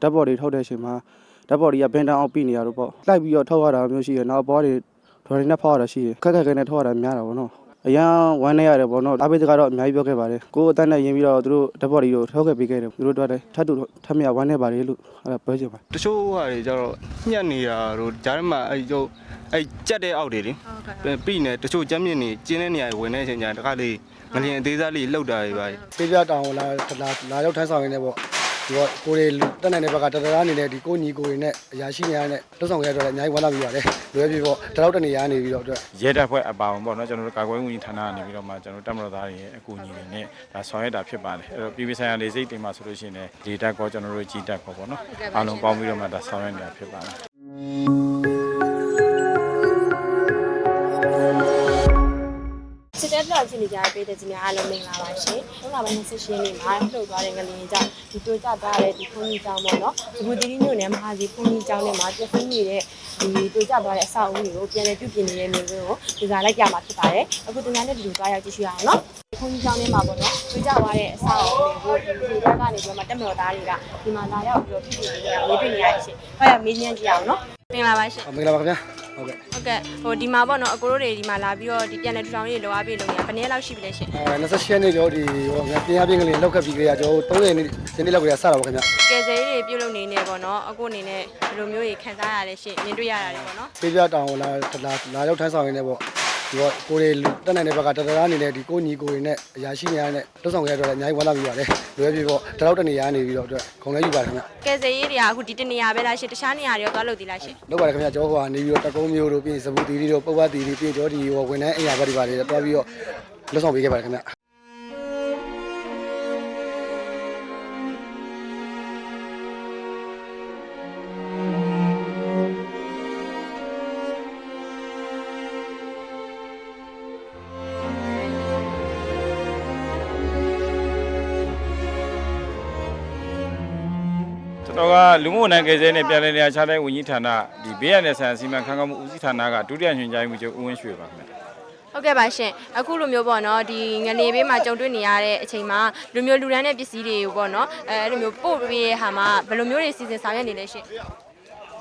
ဓာတ်ပေါ်တွေထုတ်တဲ့အချိန်မှာဓာတ်ပေါ်တွေကဘင်းတန်းအောင်ပြီးနေရတော့ပေါ့လိုက်ပြီးတော့ထုတ်ရတာမျိုးရှိရနောက်ဘောတွေဒေါ်တွေနဲ့ဖောက်ရတာရှိရခက်ခက်ခဲနဲ့ထုတ်ရတာများတာပေါ့နော်အရန်ဝမ်းနေရတယ်ပေါ့နော်အပိစကတော့အများကြီးပြောခဲ့ပါတယ်ကိုယ်အတန်းနဲ့ရင်းပြီးတော့သူတို့ဓာတ်ပေါ်တွေကိုထုတ်ခဲ့ပေးခဲ့တယ်သူတို့တော့ထပ်တူထပ်မြဝမ်းနေပါတယ်လို့အဲ့ဒါပြောချင်ပါတချို့ဟာတွေကျတော့ညက်နေတာတို့ဂျားထဲမှာအဲ့ကျုပ်အဲ့ကြက်တဲ့အောက်တွေလေဟုတ်ကဲ့ပြီးနေတချို့ကြက်မြင့်နေကျင်းတဲ့နေရာတွေဝင်တဲ့အချိန်ကျရင်တခါလေးငလျင်အသေးစားလေးလှုပ်တာတွေပါဖေးပြတောင်ကိုလာလာလာရောက်ထမ်းဆောင်ရင်းနဲ့ပေါ့ ဒီတော့ကိုတွေတက်နိုင်တဲ့ဘက်ကတတရာအနေနဲ့ဒီကိုညီကိုတွေနဲ့အရာရှိများနဲ့လှုပ်ဆောင်ရတဲ့အတွက်လည်းအများကြီးဝမ်းသာပြီးပါတယ်လွယ်ပြီပေါ့တလောက်တနေရနေပြီးတော့အတွက်ရဲတပ်ဖွဲ့အပါဝင်ပေါ့နော်ကျွန်တော်တို့ကာကွယ်ရေးဝန်ကြီးဌာနကနေပြီးတော့မှကျွန်တော်တို့တပ်မတော်သားတွေရဲ့အကူအညီတွေနဲ့ဒါဆောင်ရွက်တာဖြစ်ပါတယ်အဲ့တော့ပြည်ပဆိုင်ရာလေစိတ်တွေမှာဆိုလို့ရှိရင်လည်းဒီတက်ကောကျွန်တော်တို့ကြီးတက်ကောပေါ့နော်အားလုံးပေါင်းပြီးတော့မှဒါဆောင်ရွက်နေတာဖြစ်ပါတယ် တပ်လောက်ရှိနေကြတဲ့ပြည်သူကြီးများအားလုံးမင်္ဂလာပါရှင်။ဟုတ်လားပဲ28ရက်နေ့မှာလှုပ်သွားတဲ့ငလျင်ကြောင့်ဒီတွေ့ကြသွားတဲ့ဒီခွန်ကြီးကျောင်းပေါ့နော်။ဒီဘူတီရီမြို့နယ်မဟာကြီးခွန်ကြီးကျောင်းထဲမှာပြည့်စုံနေတဲ့ဒီတွေ့ကြသွားတဲ့အဆောက်အဦတွေကိုပြန်လည်ပြုပြင်နေတဲ့မျိုးကိုဒီစားလိုက်ပြမှာဖြစ်ပါတယ်။အခုဒီနေ့နဲ့ဒီလိုသွားရောက်ကြည့်ရှုရအောင်နော်။ခွန်ကြီးကျောင်းထဲမှာပေါ့နော်တွေ့ကြသွားတဲ့အဆောက်အဦတွေကိုဒီဒီဘက်ကနေပြီးတော့တက်မတော်သားတွေကဒီမှာလာရောက်ပြီးတော့ပြုပြင်နေတာမျိုးတွေ့နေရရှင်။ဟုတ်ရမေးမြန်းကြည့်အောင်နော်။မင်္ဂလာပါရှင်မင်္ဂလာပါခင်ဗျာဟုတ်ကဲ့ ဟုတ်ကဲ့ဟိုဒီမှာပေါ့နော်အကိုတို့တွေဒီမှာလာပြီးတော့ဒီပြန်လည်ထူထောင်ရေးလောအားပေးလို့ရဘယ်နည်းလောက်ရှိပြီလဲရှင်အဲ28ရက်နေ့ကျော်ဒီဟိုငါပြင်ရပြင်ကလေးလောက်ခတ်ပြီးကြရကျော်30နေ့ဒီနေ့လောက်ကလေးစတာပါခင်ဗျာကယ်ဆယ်ရေးတွေပြုလုပ်နေနေပေါ့နော်အကိုအနေနဲ့ဘယ်လိုမျိုးကြီးခံစားရလဲရှင်မြင်တွေ့ရတာလေပေါ့နော်ဖေးပြတောင်ကိုလာလာလာရောက်ထမ်းဆောင်ရင်းနဲ့ပေါ့ ဒီတော့ကိုတွေတက်နိုင်တဲ့ဘက်ကတတရာအနေနဲ့ဒီကိုညီကိုတွေနဲ့အရာရှိများနဲ့လှုပ်ဆောင်ရတဲ့အတွက်လည်းအများကြီးဝမ်းသာပြီးပါတယ်လွယ်ပြီပေါ့တလောက်တနေရနေပြီးတော့အတွက်ခုံလဲယူပါတယ်ခင်ဗျာကယ်ဆယ်ရေးတွေကအခုဒီတနေရာပဲလားရှင်တခြားနေရာတွေရောသွားလို့ဒီလားရှင်လောက်ပါတယ်ခင်ဗျာကျောဟိုကနေပြီးတော့တကုံးမျိုးတို့ပြီးရင်စပူတီတွေတို့ပုပ်ဝတီတွေပြီးရင်ကျောဒီဟိုဝန်ထမ်းအရာဘက်တွေပါတယ်တွားပြီးတော့လှုပ်ဆောင်ပေးခဲ့ပါတယ်ခင်ဗျာ တော်ကလူမှုဝန်ထမ်းကယ်ဆယ်နဲ့ပြည်လည်နေရာခြားတဲ့ဝန်ကြီးဌာနဒီဘေးရန်နယ်ဆန်စီမံခန့်ခွဲမှုဦးစီးဌာနကဒုတိယညွှန်ကြားရေးမှူးချုပ်ဦးဝင်းရွှေပါခင်ဗျဟုတ်ကဲ့ပါရှင်အခုလိုမျိုးပေါ့နော်ဒီငနေဘေးမှာကြုံတွေ့နေရတဲ့အချိန်မှာလူမျိုးလူတန်းတဲ့ပစ္စည်းတွေကိုပေါ့နော်အဲအဲ့လိုမျိုးပို့ပေးရဟာမှာဘယ်လိုမျိုးတွေစီစဉ်ဆောင်ရွက်နေလဲရှင်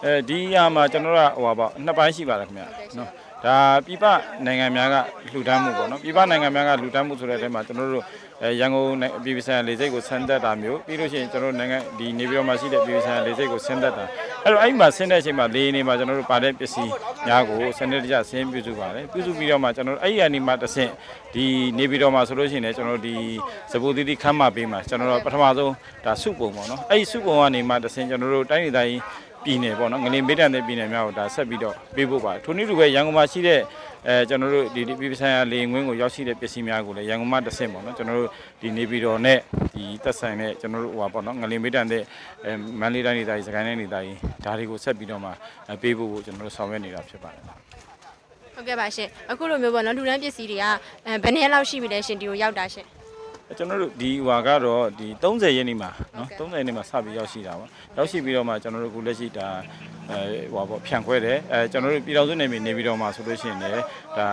အဲဒီအရာမှာကျွန်တော်တို့ကဟိုပါပေါ့နှစ်ပိုင်းရှိပါတယ်ခင်ဗျနော် ဒါပြည်ပနိုင်ငံများကလှူဒန်းမှုပေါ့နော်ပြည်ပနိုင်ငံများကလှူဒန်းမှုဆိုတဲ့အထဲမှာကျွန်တော်တို့အဲရန်ကုန်နိုင်ငံပြည်ပဆိုင်ရာလေဆိပ်ကိုဆင်းသက်တာမျိုးပြီးလို့ရှိရင်ကျွန်တော်တို့နိုင်ငံဒီနေပြည်တော်မှာရှိတဲ့ပြည်ပဆိုင်ရာလေဆိပ်ကိုဆင်းသက်တာအဲ့တော့အဲ့ဒီမှာဆင်းတဲ့အချိန်မှာလေနေမှာကျွန်တော်တို့ပါတဲ့ပစ္စည်းများကိုစနစ်တကျဆင်းပြုစုပါတယ်ပြုစုပြီးတော့မှကျွန်တော်တို့အဲ့ဒီအနေမှာတစ်ဆင့်ဒီနေပြည်တော်မှာဆိုလို့ရှိရင်လည်းကျွန်တော်တို့ဒီစပူသီတိခမ်းမပေးမှာကျွန်တော်တို့ပထမဆုံးဒါစုပုံပေါ့နော်အဲ့ဒီစုပုံကနေမှတစ်ဆင့်ကျွန်တော်တို့တိုင်းဒေသကြီး ပြည်နယ်ပေါ့နော်ငလင်မေးတန်တဲ့ပြည်နယ်များကိုဒါဆက်ပြီးတော့ပေးဖို့ပါထိုနည်းတူပဲရန်ကုန်မှာရှိတဲ့အဲကျွန်တော်တို့ဒီဒီပြည်ပဆိုင်ရာလေငွင်းကိုရောက်ရှိတဲ့ပစ္စည်းများကိုလည်းရန်ကုန်မှာတစ်ဆင့်ပေါ့နော်ကျွန်တော်တို့ဒီနေပြည်တော်နဲ့ဒီသက်ဆိုင်တဲ့ကျွန်တော်တို့ဟိုပါပေါ့နော်ငလင်မေးတန်တဲ့အဲမန္တလေးတိုင်းဒေသကြီးစကိုင်းတိုင်းဒေသကြီးဒါတွေကိုဆက်ပြီးတော့မှအဲပေးဖို့ကိုကျွန်တော်တို့ဆောင်ရွက်နေတာဖြစ်ပါတယ်ဟုတ်ကဲ့ပါရှင်အခုလိုမျိုးပေါ့နော်လူတန်းပစ္စည်းတွေကအဲဘယ်နည်းလောက်ရှိပြီလဲရှင်ဒီကိုရောက်တာရှင် ကျွန်တော်တို့ဒီဟွာကတော့ဒီ30ရက်နေ့မှာနော်ဟုတ်ကဲ့30ရက်နေ့မှာစပြီးရောက်ရှိတာပါရောက်ရှိပြီးတော့မှကျွန်တော်တို့အခုလက်ရှိဒါအဲဟွာပေါ့ဖြန့်ခွဲတယ်အဲကျွန်တော်တို့ပြည်တော်စုနေပြည်နေပြီးတော့မှဆိုလို့ရှိရင်လည်းဒါ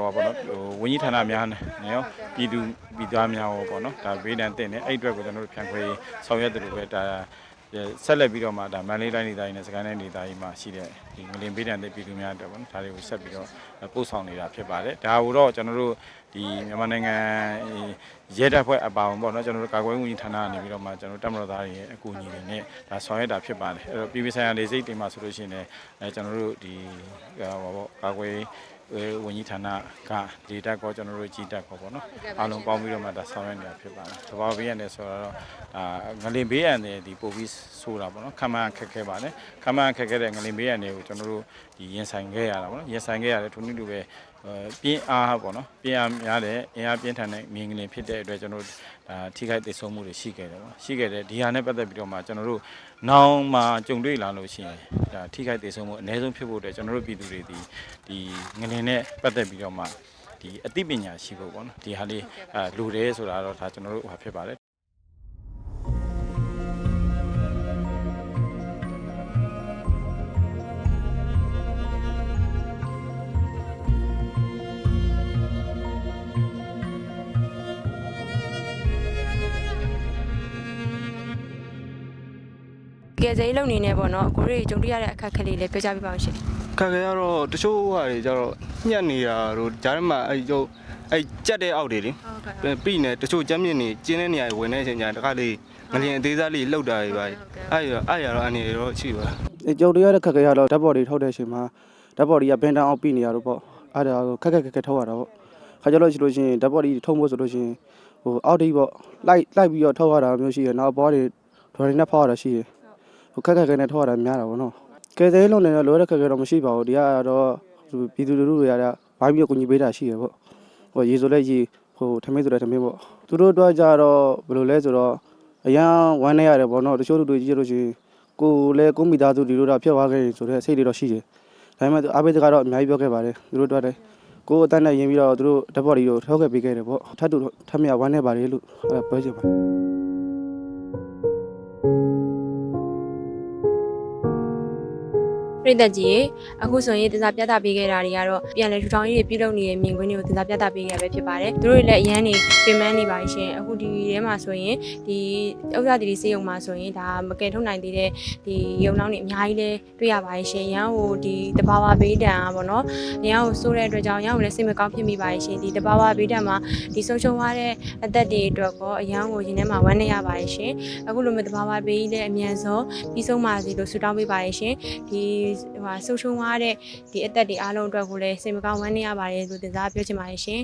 ဟွာပေါ့နော်ဟိုဝင်းကြီးဌာနများနဲ့ရောပြည်သူပြည်သားများရောပေါ့နော်ဒါဘေးဒဏ်တင်တယ်အဲ့အတွက်ကိုကျွန်တော်တို့ဖြန့်ခွဲဆောင်ရွက်တယ်လို့ပဲဒါ ဆက်လက်ပြီးတော့မှဒါမန္တလေးတိုင်းဒေသကြီးနဲ့စကိုင်းတိုင်းဒေသကြီးမှာရှိတဲ့ဒီငလင်ဘေးဒဏ်တဲ့ပြည်သူများအတွက်ပေါ့နော်ဒါတွေကိုဆက်ပြီးတော့ပို့ဆောင်နေတာဖြစ်ပါတယ်ဒါကိုတော့ကျွန်တော်တို့ဒီမြန်မာနိုင်ငံရဲတပ်ဖွဲ့အပါဝင်ပေါ့နော်ကျွန်တော်တို့ကာကွယ်ရေးဝန်ကြီးဌာနကနေပြီးတော့မှကျွန်တော်တို့တပ်မတော်သားတွေရဲ့အကူအညီတွေနဲ့ဒါဆောင်ရွက်တာဖြစ်ပါတယ်အဲ့တော့ပြည်ပဆိုင်ရာလေစိတ်တွေမှာဆိုလို့ရှိရင်လည်းအဲကျွန်တော်တို့ဒီဟိုပါပေါ့ကာကွယ်ရေး ဝန်ကြီးဌာနကဒေတာကောကျွန်တော်တို့ကြီးတက်ကောပေါ့နော်အားလုံးပေါင်းပြီးတော့မှဒါဆောင်ရွက်နေတာဖြစ်ပါတယ်တဘာဘေးရန်တယ်ဆိုတော့ဒါငလင်ဘေးရန်တယ်ဒီပို့ပြီးဆိုတာပေါ့နော်ခမန်းခက်ခဲပါတယ်ခမန်းခက်ခဲတဲ့ငလင်ဘေးရန်တွေကိုကျွန်တော်တို့ဒီရင်ဆိုင်ခဲ့ရတာပေါ့နော်ရင်ဆိုင်ခဲ့ရတယ်ထိုနည်းတူပဲ ပြင်းအားပေါ့နော်ပြင်းအားများတဲ့အင်အားပြင်းထန်တဲ့မြင်ကလေးဖြစ်တဲ့အတွက်ကျွန်တော်တို့ဒါထိခိုက်ဒေဆုံးမှုတွေရှိခဲ့တယ်ပေါ့ရှိခဲ့တယ်ဒီဟာနဲ့ပတ်သက်ပြီးတော့မှကျွန်တော်တို့နောင်မှာကြုံတွေ့လာလို့ရှိရင်ဒါထိခိုက်ဒေဆုံးမှုအနည်းဆုံးဖြစ်ဖို့အတွက်ကျွန်တော်တို့ပြည်သူတွေဒီဒီငလင်နဲ့ပတ်သက်ပြီးတော့မှဒီအသိပညာရှိဖို့ပေါ့နော်ဒီဟာလေးအဲလူတယ်ဆိုတာတော့ဒါကျွန်တော်တို့ဟာဖြစ်ပါတယ် ကဲယ်ဆယ်ရေးလုပ်နေနေပေါ့နော်အကိုတွေကြုံတွေ့ရတဲ့အခက်အခဲလေးလည်းပြောကြပြပါဦးရှင်ခက်ခဲရတော့တချို့ဟာတွေကျတော့ညက်နေတာတို့ဂျားမှာအဲ့ကျုပ်အဲ့ကြက်တဲ့အောက်တွေလေဟုတ်ကဲ့ပြီးနေတချို့ကြမ်းမြင့်နေကျင်းတဲ့နေရာတွေဝင်နေတဲ့အချိန်ကျတခါလေးငလျင်အသေးစားလေးလှုပ်တာတွေပါအဲ့ရအဲ့ရတော့အနေရောရှိပါအဲကြုံတွေ့ရတဲ့ခက်ခဲရတော့ဓာတ်ပေါ်တွေထုတ်တဲ့အချိန်မှာဓာတ်ပေါ်တွေကဘန်တန်အောင်ပြီးနေရတော့ပေါ့အဲ့ဒါကိုခက်ခက်ခက်ခက်ထုတ်ရတာပေါ့ခါကြလို့ရှိလို့ရှိရင်ဓာတ်ပေါ်တွေထုတ်ဖို့ဆိုလို့ရှိရင်ဟိုအောက်တိပေါ့လိုက်လိုက်ပြီးတော့ထုတ်ရတာမျိုးရှိရနောက်ဘောတွေဒေါ်တွေနဲ့ဖောက်ရတာရှိရဟို ခက်ခက်ခက်နဲ့ထုတ်ရတာများတာပေါ့နော်ကဲသေးလုံးနေတော့လိုရတဲ့ခက်ခဲတော့မရှိပါဘူးဒီကတော့ပြည်သူလူထုတွေရတာဘာပြီးတော့ကိုကြီးပေးတာရှိရပေါ့ဟိုရေဆိုလဲရေဟိုထမင်းဆိုလဲထမင်းပေါ့သူတို့တော့ကြတော့ဘယ်လိုလဲဆိုတော့အရန်ဝမ်းနေရတယ်ပေါ့နော်တချို့လူတွေကြီးလို့ရှိရင်ကိုယ်လည်းကိုယ်မိသားစုဒီလိုတော့ဖြစ်သွားခဲ့ရင်ဆိုတဲ့စိတ်တွေတော့ရှိတယ်။ဒါပေမဲ့သူအားပေးစကားတော့အများကြီးပြောခဲ့ပါတယ်။သူတို့တို့လည်းကိုယ်အတန်းနဲ့ရင်းပြီးတော့သူတို့ဓာတ်ပေါ်ဒီကိုထောက်ခဲ့ပေးခဲ့တယ်ပေါ့။ထပ်တူထပ်မြဝမ်းနေပါလေလို့အဲ့ဒါပြောချင်ပါတယ် ပြည်သက်ကြီးရေအခုဆိုရင်တင်စားပြသပေးခဲ့တာတွေကတော့ပြန်လဲထူထောင်ရေးတွေပြုလုပ်နေတဲ့မြင်ကွင်းတွေကိုတင်စားပြသပေးခဲ့ရပဲဖြစ်ပါတယ်သူတို့တွေလည်းအရန်နေပြင်ပန်းနေပါရှင်အခုဒီထဲမှာဆိုရင်ဒီဥစ္စာတီစေယုံမှာဆိုရင်ဒါမကယ်ထုတ်နိုင်သေးတဲ့ဒီယုံနှောင်းတွေအများကြီးလဲတွေ့ရပါတယ်ရှင်ရန်ဟိုဒီတဘာဝဘေးဒဏ်อ่ะဗောနော်ရန်ဟိုဆိုးတဲ့အတွက်ကြောင့်ရန်ဟိုလည်းစိတ်မကောင်းဖြစ်မိပါတယ်ရှင်ဒီတဘာဝဘေးဒဏ်မှာဒီဆုံးရှုံးသွားတဲ့အသက်တွေအတွက်ကောအရန်ကိုရင်ထဲမှာဝမ်းနေရပါတယ်ရှင်အခုလိုမျိုးတဘာဝဘေးကြီးလည်းအမြန်ဆုံးပြီးဆုံးပါစေလို့ဆုတောင်းပေးပါတယ်ရှင်ဒီဟိုဟာဆုံးရှုံးသွားတဲ့ဒီအသက်တွေအားလုံးအတွက်ကိုလည်းစိတ်မကောင်းဝမ်းနေရပါတယ်လို့တင်စားပြောချင်ပါတယ်ရှင်